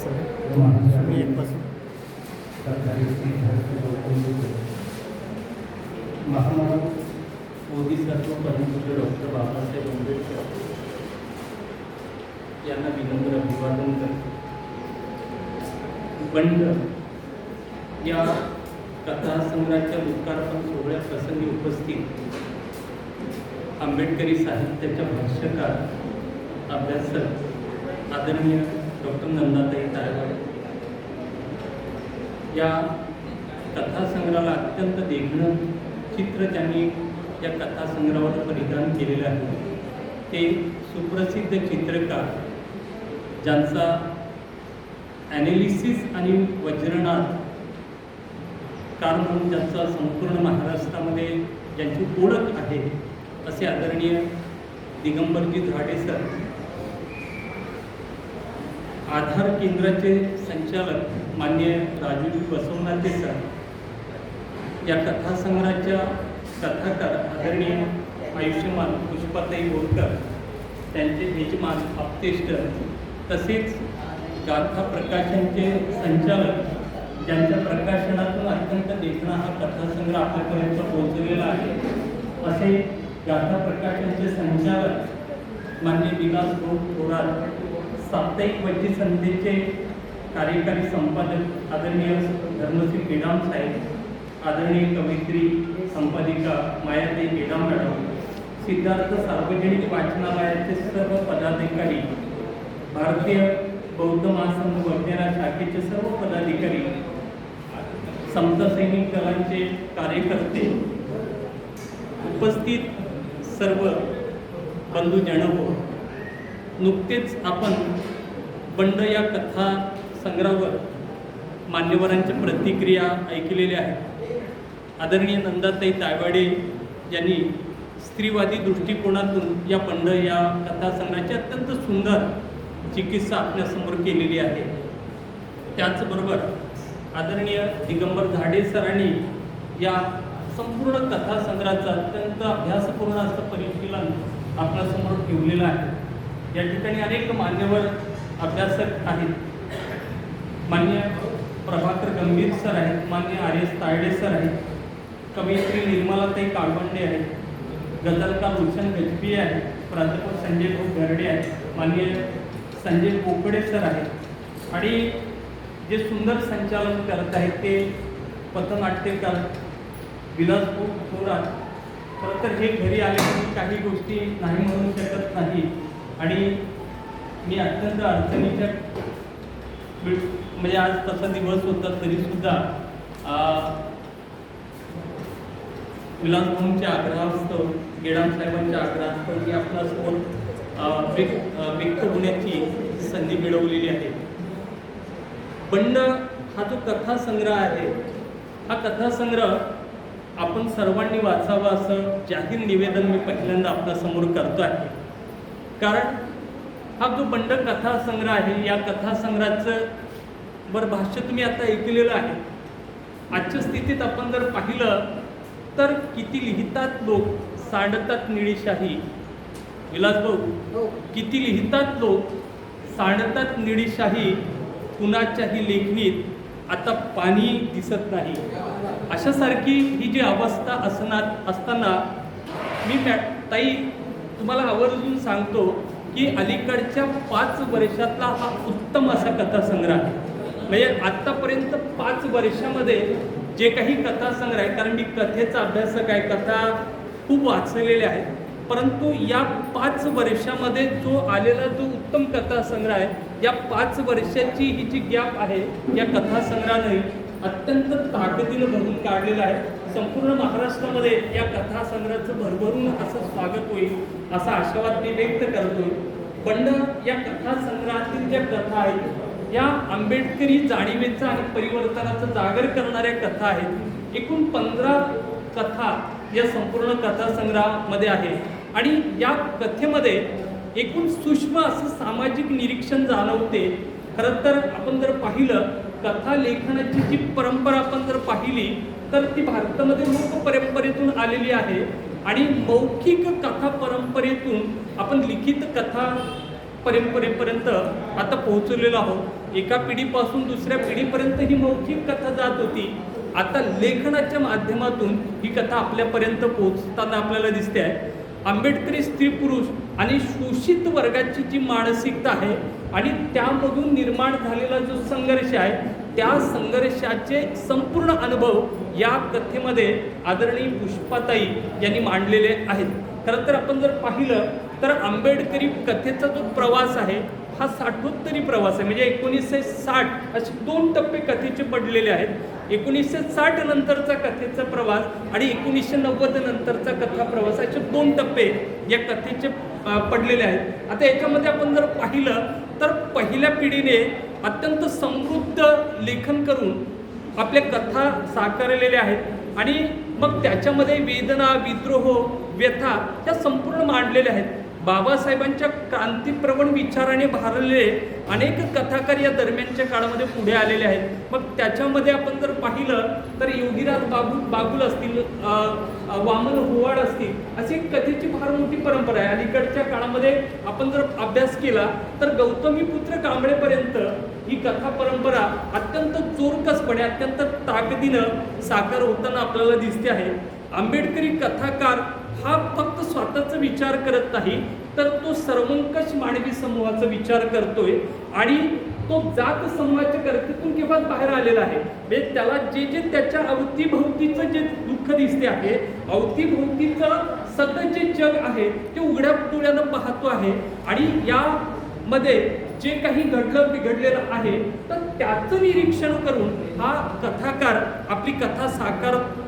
Sir मी येतपासून महामानव बोधिसत्व परमपूज्य doctor Babasaheb Ambedkar यांना विनम्र अभिवादन करतो. बंड या कथासंग्रहाच्या लोकार्पण सोहळ्या प्रसंगी उपस्थित आंबेडकरी साहित्याच्या भाष्यकार अभ्यासक आदरणीय डॉक्टर नंदाताई तायवाडे या कथासंग्रहाला अत्यंत देखणं चित्र त्यांनी या कथासंग्रहावर परिधान केलेलं आहे. ते सुप्रसिद्ध चित्रकार ज्यांचा ॲनालिसिस आणि वज्रनाथ कार म्हणून ज्यांचा संपूर्ण महाराष्ट्रामध्ये ज्यांची ओळख आहे असे आदरणीय दिगंबरजी झाडे सर आधार केंद्राचे संचालक मान्य राजूजी बसवनाथे सर. या कथासंग्रहाच्या कथाकार आदरणीय आयुष्यमान पुष्पाताई बोरकर त्यांचे यजमान आप्तेष्ट तसेच गाथा प्रकाशनचे संचालक ज्यांच्या प्रकाशनातून अत्यंत देखणा हा कथासंग्रह आपल्यापर्यंत पोहोचलेला आहे असे गाथा प्रकाशनचे संचालक मान्य विलास भाऊ थोरात साप्ताहिक वैद्य संस्थेचे कार्यकारी संपादक आदरणीय धर्मश्री पेडाम साहेब आदरणीय कवयित्री संपादिका मायादेवी पेडाम मॅडम सिद्धार्थ सार्वजनिक वाचनालयाचे सर्व पदाधिकारी भारतीय बौद्ध महासंघ वगैरे शाखेचे सर्व पदाधिकारी समता सैनिक दलांचे कार्यकर्ते उपस्थित सर्व बंधू जणहो नुकतेच आपण बंड या कथा संग्रहावर मान्यवरांच्या प्रतिक्रिया ऐकलेल्या आहेत. आदरणीय नंदाताई तायवाडे यांनी स्त्रीवादी दृष्टिकोनातून या बंड या कथासंग्रहाची अत्यंत सुंदर चिकित्सा आपल्यासमोर केलेली आहे. त्याचबरोबर आदरणीय दिगंबर झाडे सरांनी या संपूर्ण कथासंग्रहाचा अत्यंत अभ्यासपूर्ण असं परिशीलन आपल्यासमोर ठेवलेलं आहे. या ठिकाणी अनेक मान्यवर अभ्यासक आहेत. मान्य प्रभाकर गंभीर सर आहेत मान्य आर एस तायडे सर आहेत कवयित्री निर्मलाताई काळवंडे आहेत गजलकार भूषण गजबी आहे प्राध्यापक संजय भाऊ घरडे आहेत मान्य संजय कोकडे सर आहेत. आणि जे सुंदर संचालन करत आहेत ते पथनाट्यकार विलासभाऊ थोरात. खरं तर हे घरी आले काही गोष्टी नाही म्हणू शकत नाही. आणि मी अत्यंत अडचणीच्या म्हणजे आज तसा दिवस होता तरीसुद्धा विलासभाऊंच्या आग्रहास्तव गेडाम साहेबांच्या आग्रहास्तव मी आपला अं, व्यक्त व्यक्त होण्याची संधी मिळवलेली आहे. बंड हा जो कथासंग्रह आहे हा कथासंग्रह आपण सर्वांनी वाचावा असं जाहीर निवेदन मी पहिल्यांदा आपल्यासमोर करतो आहे कारण हा जो बंड कथासंग्रह आहे या कथासंग्रहाचं बरं भाष्य तुम्ही आता ऐकलेलं आहे. आजच्या स्थितीत आपण जर पाहिलं तर किती लिहितात लोक? सांडतात निळीशाही. विलासभाऊ किती लिहितात लोक? सांडतात निळीशाही कुणाच्याही लेखणीत आता पाणी दिसत नाही. अशासारखी ही जी अवस्था असणार असताना मी मॅ ताई तुम्हाला आवर्जून सांगतो की अलीकडच्या पाच वर्षातला हा उत्तम असा कथासंग्रह आहे. म्हणजे आत्तापर्यंत पाच वर्षामध्ये जे काही कथासंग्रह आहे कारण मी कथेचा अभ्यासक आहे कथा खूप वाचलेल्या आहेत परंतु या पाच वर्षामध्ये जो आलेला जो उत्तम कथासंग्रह आहे या पाच वर्षाची ही जी गॅप आहे या कथासंग्रहाने अत्यंत ताकदीनं भरून काढलेला आहे. संपूर्ण महाराष्ट्रामध्ये या कथासंग्रहाचं भरभरून असं स्वागत होईल असा आशावाद मी व्यक्त करतो पण या कथासंग्रहातील ज्या कथा आहेत या आंबेडकरी जाणीवेचा आणि परिवर्तनाचा जागर करणाऱ्या कथा आहेत एकूण पंधरा कथा या संपूर्ण कथासंग्रहामध्ये आहे. आणि या कथेमध्ये एकूण सूक्ष्म असं सामाजिक निरीक्षण जाणवते. खरं तर आपण जर पाहिलं कथा लेखनाची जी परंपरा आपण जर पाहिली तर ती भारतामध्ये लोक परंपरेतून आलेली आहे. आणि मौखिक कथा परंपरेतून आपण लिखित कथा परंपरेपर्यंत आता पोहोचलेलो आहोत. एका पिढीपासून दुसऱ्या पिढीपर्यंत ही मौखिक कथा जात होती. आता लेखनाच्या माध्यमातून ही कथा आपल्यापर्यंत पोहोचताना आपल्याला दिसते आहे. आंबेडकरी स्त्री पुरुष आणि शोषित वर्गाची जी मानसिकता आहे आणि त्यामधून निर्माण झालेला जो संघर्ष आहे त्या संघर्षाचे संपूर्ण अनुभव या कथेमध्ये आदरणीय पुष्पाताई यांनी मांडलेले आहेत. खरं तर आपण जर पाहिलं तर आंबेडकरी कथेचा जो प्रवास आहे हा साठोत्तरी प्रवास आहे. म्हणजे एकोणीसशे साठ असे दोन टप्पे कथेचे पडलेले आहेत. एकोणीसशे साठ नंतरचा कथेचा प्रवास आणि एकोणीसशे नव्वद नंतरचा कथा प्रवास असे दोन टप्पे या कथेचे पडलेले आहेत. आता याच्यामध्ये आपण जर पाहिलं तर पहिल्या पिढीने अत्यंत समृद्ध लेखन करून आपल्या कथा साकारलेल्या आहेत. आणि मग त्याच्यामध्ये वेदना विद्रोह व्यथा या संपूर्ण मांडलेल्या आहेत. बाबासाहेबांच्या क्रांतीप्रवण विचाराने भारलेले अनेक कथाकार या दरम्यानच्या काळामध्ये पुढे आलेले आहेत. मग त्याच्यामध्ये आपण जर पाहिलं तर योगीराज बाबू बागुल असतील वामन होवाड असतील अशी कथेची फार मोठी परंपरा आहे. अलीकडच्या काळामध्ये आपण जर अभ्यास केला तर गौतमीपुत्र कांबळेपर्यंत ही कथा परंपरा अत्यंत चोरकसपणे अत्यंत ताकदीनं साकार होताना आपल्याला दिसते आहे. आंबेडकरी कथाकार हा फक्त स्वतःचा विचार करत नाही तर तो सर्वंकष मानवी समूहाचा विचार करतोय आणि तो जात समूहाच्या कर्तीतून केव्हा बाहेर आलेला आहे? म्हणजे त्याला जे जे त्याच्या अवतीभोवतीचं जे दुःख दिसते आहे अवतीभोवतीचं सतत जे जग आहे ते उघड्या डोळ्यानं पाहतो आहे. आणि यामध्ये जे काही घडलं बिघडलेलं आहे तर त्याचं निरीक्षण करून हा कथाकार आपली कथा साकार